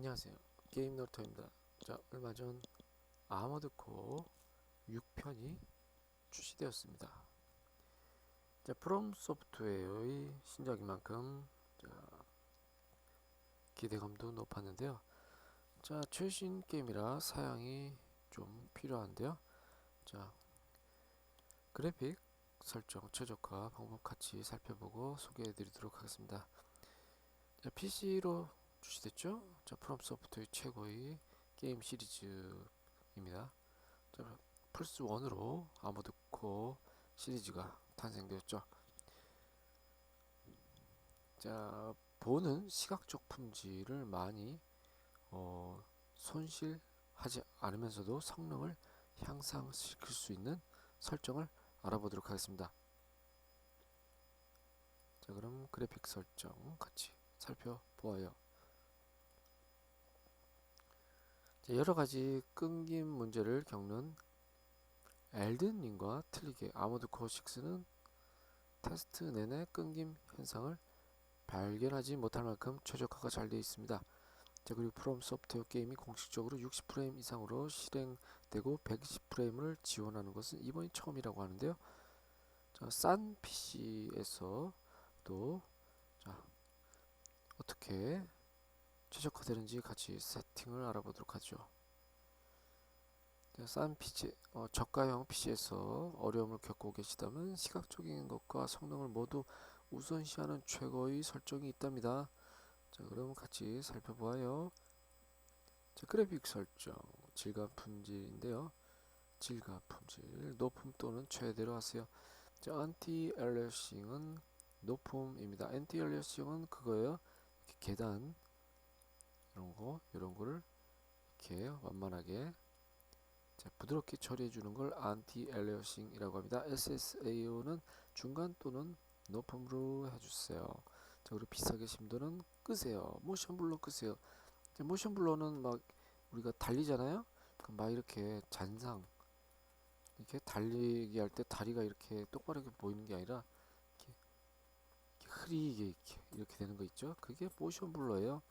안녕하세요. 게임 노터입니다. 자, 얼마 전 아머드 코어 6편이 출시되었습니다. 자, 프롬 소프트웨어의 신작인 만큼 자, 기대감도 높았는데요. 자, 최신 게임이라 사양이 좀 필요한데요. 자, 그래픽 설정 최적화 방법 같이 살펴보고 소개해 드리도록 하겠습니다. 자, PC로 출시됐죠? 자, 프롬 소프트의 최고의 게임 시리즈입니다. 자, 플스 1으로 아모드 코어 시리즈가 탄생되었죠. 자, 보는 시각적 품질을 많이 어, 손실하지 않으면서도 성능을 향상시킬 수 있는 설정을 알아보도록 하겠습니다. 자, 그럼 그래픽 설정 같이 살펴보아요. 자, 여러 가지 끊김 문제를 겪는 엘든님과 틀리게 아모드 코어 6는 테스트 내내 끊김 현상을 발견하지 못할 만큼 최적화가 잘 되어 있습니다. 자, 그리고 프롬 소프트웨어 게임이 공식적으로 60프레임 이상으로 실행되고 120프레임을 지원하는 것은 이번이 처음이라고 하는데요. 자, 싼 PC에서 또 자, 어떻게 최적화되는지 같이 세팅을 알아보도록 하죠. 자, 싼 PC, 어, 저가형 PC에서 어려움을 겪고 계시다면 시각적인 것과 성능을 모두 우선시하는 최고의 설정이 있답니다. 자, 그럼 같이 살펴보아요. 자, 그래픽 설정, 질감 품질인데요. 질감 품질, 높음 또는 최대로 하세요. 자, 안티 엘리어싱은 높음입니다. 안티 엘리어싱은 그거예요. 계단 이런 거, 이런 거를 이렇게 완만하게 자, 부드럽게 처리해 주는 걸 안티 엘리어싱이라고 합니다. SSAO는 중간 또는 높음으로 해주세요. 자, 그리고 비싸게 심도는 끄세요. 모션 블러 끄세요. 자, 모션 블러는 막 우리가 달리잖아요. 그럼 막 이렇게 잔상 이렇게 달리기 할 때 다리가 이렇게 똑바르게 보이는 게 아니라 이렇게, 이렇게 흐리게 이렇게 이렇게 되는 거 있죠. 그게 모션 블러예요.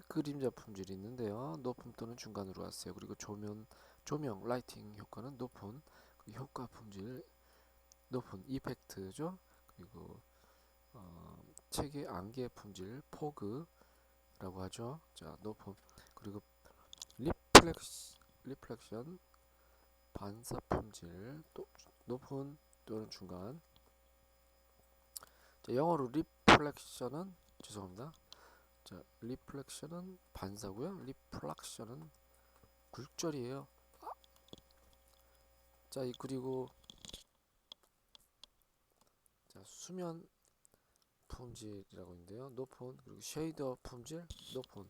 그림자 품질이 있는데요. 높음 또는 중간으로 하세요. 그리고 조명 조명 라이팅 효과는 높은 그리고 효과 품질 높은 이펙트죠. 그리고 어, 책의 안개 품질 포그라고 하죠. 자 높음 그리고 리플렉시, 리플렉션 반사 품질 또 높은 또는 중간 자, 영어로 리플렉션은 죄송합니다. 자 리플렉션은 반사고요. 리플렉션은 굴절이에요. 아. 자 이- 그리고 자 수면 품질이라고 있는데요. 높은 그리고 쉐이더 품질 높은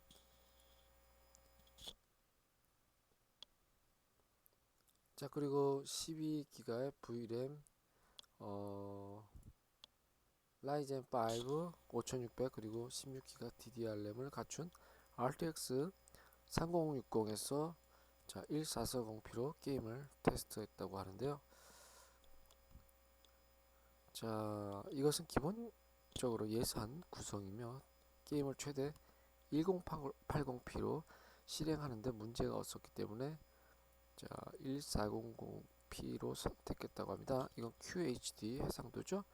자 그리고 12기가의 VRAM 어 라이젠 5 5600 그리고 16기가 DDR 램을 갖춘 RTX 3060에서 자 1440p로 게임을 테스트했다고 하는데요. 자 이것은 기본적으로 예산 구성이며 게임을 최대 1080p로 실행하는데 문제가 없었기 때문에 자 1400p로 선택했다고 합니다. 이건 QHD 해상도죠.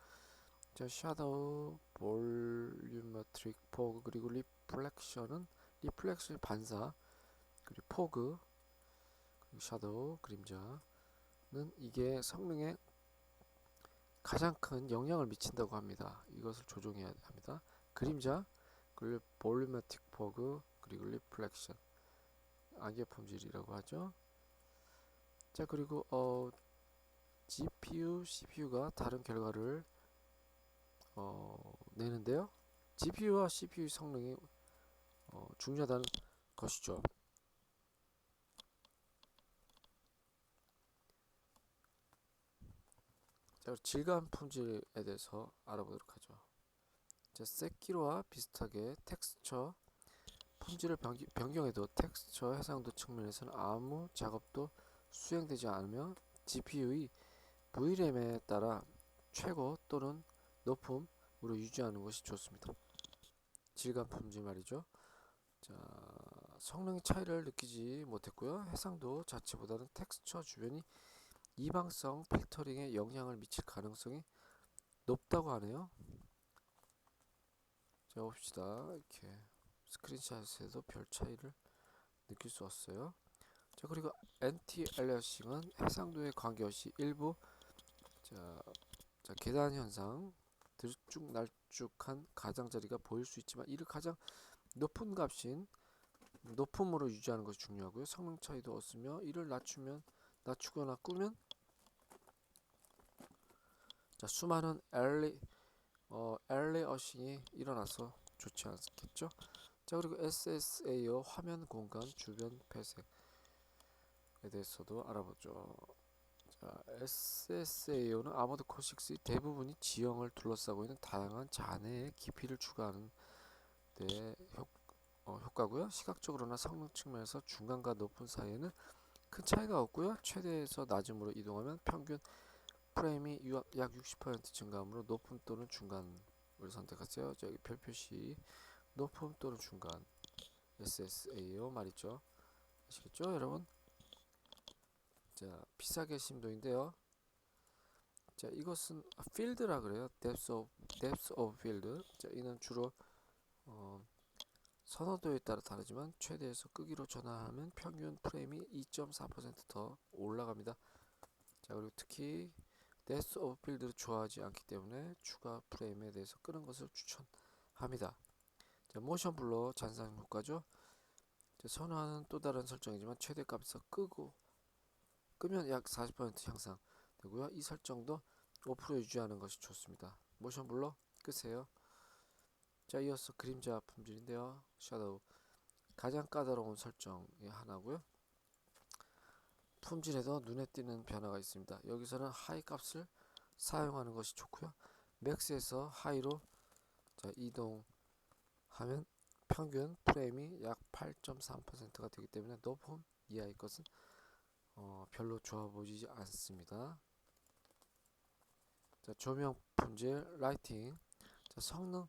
자 샤도우, 볼륨메트릭 포그 그리고 리플렉션은 리플렉션 반사 그리고 포그 그리고 샤도우 그림자는 이게 성능에 가장 큰 영향을 미친다고 합니다. 이것을 조정해야 합니다. 그림자 그리고 볼륨메틱 포그 그리고 리플렉션 안개 품질이라고 하죠. 자 그리고 어 GPU, CPU가 다른 결과를 어, 내는데요. GPU와 CPU 성능이 어, 중요하다는 것이죠. 자, 질감 품질에 대해서 알아보도록 하죠. 자, 세키로와 비슷하게 텍스처 품질을 변기, 변경해도 텍스처 해상도 측면에서는 아무 작업도 수행되지 않으며 GPU의 VRAM에 따라 최고 또는 높음으로 유지하는 것이 좋습니다. 질감 품질 말이죠. 자, 성능의 차이를 느끼지 못했고요. 해상도 자체보다는 텍스처 주변이 이방성 필터링에 영향을 미칠 가능성이 높다고 하네요. 자 봅시다. 이렇게 스크린샷에도 별 차이를 느낄 수 없어요. 자 그리고 엔티 엘리어싱은 해상도에 관계없이 일부 자, 자 계단 현상 들쭉날쭉한 가장자리가 보일 수 있지만 이를 가장 높은 값인 높음으로 유지하는 것이 중요하고요. 성능 차이도 없으며 이를 낮추면 낮추거나 꾸면 자 수많은 엘리 어 엘리 어싱이 일어나서 좋지 않겠죠? 자 그리고 SSAO 화면 공간 주변 폐색에 대해서도 알아보죠. 자 SSAO는 아모드 코식스의 대부분이 지형을 둘러싸고 있는 다양한 잔해의 깊이를 추가하는 데 효, 어, 효과고요. 시각적으로나 성능 측면에서 중간과 높은 사이에는 큰 차이가 없고요. 최대에서 낮음으로 이동하면 평균 프레임이 유- 약60% 증가하므로 높음 또는 중간을 선택하세요. 저기 별 표시 높음 또는 중간 SSAO 말이죠. 아시겠죠, 여러분? 자, 비싸게 심도인데요. 자, 이것은 필드라 그래요. depth of depth of field. 자, 이는 주로 어, 선호도에 따라 다르지만 최대에서 끄기로 전환하면 평균 프레임이 2.4%더 올라갑니다. 자, 그리고 특히 데스 오브 필드를 좋아하지 않기 때문에 추가 프레임에 대해서 끄는 것을 추천합니다. 자, 모션 블러 잔상 효과죠. 자, 선호하는 또 다른 설정이지만 최대값에서 끄고 끄면 약 40% 향상 되고요. 이 설정도 5% 유지하는 것이 좋습니다. 모션 블러 끄세요. 자, 이어서 그림자 품질인데요. 샤도우 가장 까다로운 설정이 하나고요. 품질에도 눈에 띄는 변화가 있습니다. 여기서는 하이 값을 사용하는 것이 좋고요. 맥스에서 하이로 자, 이동하면 평균 프레임이 약 8.3%가 되기 때문에 높음 이하의 것은 어, 별로 좋아 보이지 않습니다. 자, 조명 품질, 라이팅, 자, 성능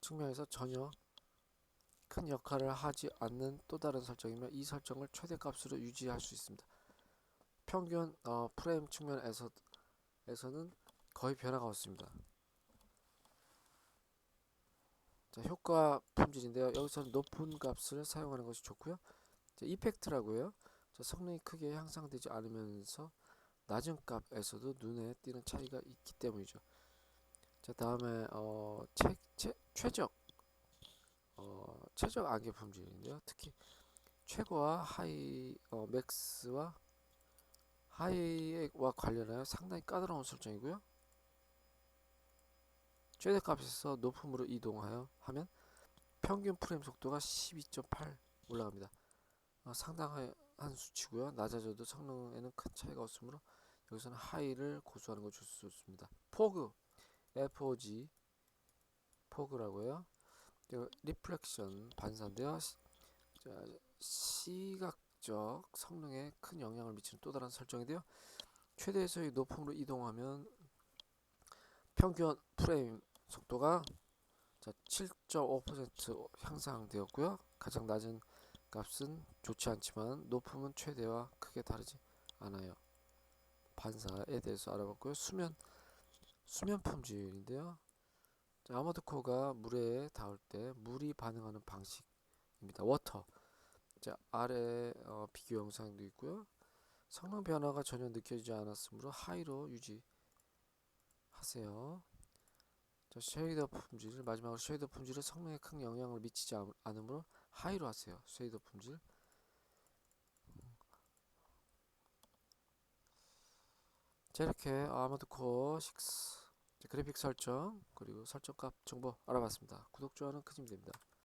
측면에서 전혀 큰 역할을 하지 않는 또 다른 설정이며 이 설정을 최대값으로 유지할 수 있습니다. 평균 어, 프레임 측면에서 에서는 거의 변화가 없습니다. 자, 효과 품질인데요. 여기서는 높은 값을 사용하는 것이 좋고요. 자, 이펙트라고요. 자, 성능이 크게 향상되지 않으면서 낮은 값에서도 눈에 띄는 차이가 있기 때문이죠. 자, 다음에 어, 최, 최, 최적 어, 최적 안개 품질인데요. 특히 최고와 하이 어, 맥스와 하이와 관련하여 상당히 까다로운 설정이고요. 최대값에서 높음으로 이동하여 하면 평균 프레임 속도가 12.8 올라갑니다. 어, 상당 한 수치고요. 낮아져도 성능에는 큰 차이가 없으므로 여기서는 하이를 고수하는 거 좋습니다. 포그 FOG 포그라고요. 리플렉션 반사인데요. 시각적 성능에 큰 영향을 미치는 또 다른 설정인데요. 최대에서의 높음으로 이동하면 평균 프레임 속도가 자, 7.5% 향상되었고요. 가장 낮은 값은 좋지 않지만 높음은 최대와 크게 다르지 않아요. 반사에 대해서 알아봤고요. 수면 수면 품질인데요. 코어가 물에 닿을 때 물이 반응하는 방식입니다. 워터. 자, 아래 어, 비교 영상도 있고요. 성능 변화가 전혀 느껴지지 않았으므로 하이로 유지하세요. 자, 쉐이더 품질 마지막으로 쉐이더 품질은 성능에 큰 영향을 미치지 않- 않으므로 하이로 하세요. 쉐이더 품질. 자, 이렇게 아모드 코어 6 자, 그래픽 설정 그리고 설정 값 정보 알아봤습니다. 구독, 좋아요는 큰 힘이 됩니다.